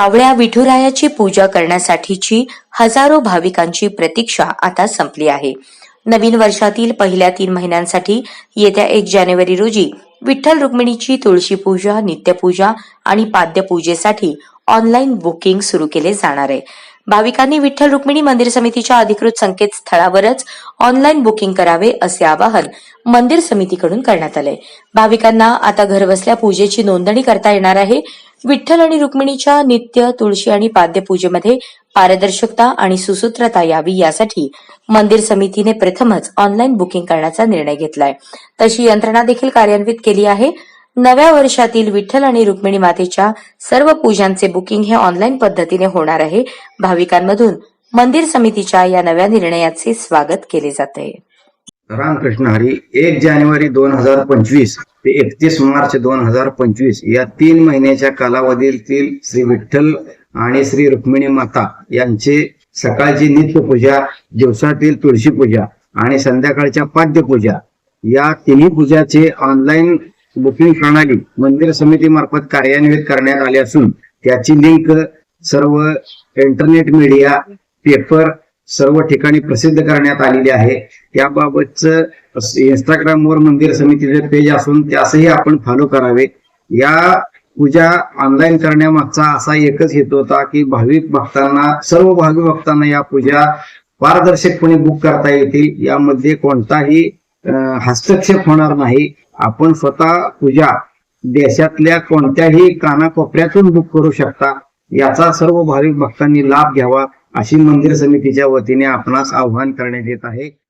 सावळ्या विठुरायाची पूजा करण्यासाठीची हजारो भाविकांची प्रतीक्षा आता संपली आहे. नवीन वर्षातील पहिल्या तीन महिन्यांसाठी येत्या एक जानेवारी रोजी विठ्ठल रुक्मिणीची तुळशी पूजा नित्यपूजा आणि पाद्यपूजेसाठी ऑनलाईन बुकिंग सुरू केले जाणार आहे. भाविकांनी विठ्ठल रुक्मिणी मंदिर समितीच्या अधिकृत संकेतस्थळावरच ऑनलाईन बुकिंग करावे असे आवाहन मंदिर समितीकडून करण्यात आले भाविकांना आता घरबसल्या पूजेची नोंदणी करता येणार आहे. विठ्ठल आणि रुक्मिणीच्या नित्य तुळशी आणि पाद्यपूजेमध्ये पारदर्शकता आणि सुसूत्रता यावी यासाठी मंदिर समितीने प्रथमच ऑनलाईन बुकिंग करण्याचा निर्णय घेतलाय. तशी यंत्रणा देखील कार्यान्वित केली आहे. नव्या वर्षातील विठ्ठल आणि रुक्मिणी मातेच्या सर्व पूजांचे बुकिंग हे ऑनलाईन पद्धतीने होणार आहे. भाविकांमधून मंदिर समितीच्या या नव्या निर्णयाचे स्वागत केले जात आहे रामकृष्ण हरी एक जानेवारी दोन हजार पंचवीस ते एकतीस मार्च दोन हजार पंचवीस या तीन महिन्याच्या कालावधीतील श्री विठ्ठल आणि श्री रुक्मिणी माता यांचे सकाळची नित्यपूजा दिवसातील तुळशी पूजा आणि संध्याकाळच्या पाद्यपूजा या तिन्ही पूजाचे ऑनलाईन बुकिंग प्रणाली मंदिर समितीमार्फत कार्यान्वित करण्यात आली असून त्याची लिंक सर्व इंटरनेट मीडिया पेपर सर्व ठिकाणी प्रसिद्ध करण्यात आलेली आहे. त्याबाबतच इंस्टाग्रामवर मंदिर समितीचे पेज असून त्यासही आपण फॉलो करावे. या पूजा ऑनलाईन करण्यामागचा असा एकच हेतू होता की भाविक भक्तांना सर्व भाविक भक्तांना या पूजा पारदर्शकपणे बुक करता येतील. यामध्ये कोणताही हस्तक्षेप होणार नाही. आपण स्वतः पूजा देशातल्या कोणत्याही कानाकोपऱ्यातून बुक करू शकता. याचा सर्व भाविक भक्तांनी लाभ घ्यावा. अशी मंदिर समितीच्या वतीने आपणास आवाहन करण्यात येत आहे.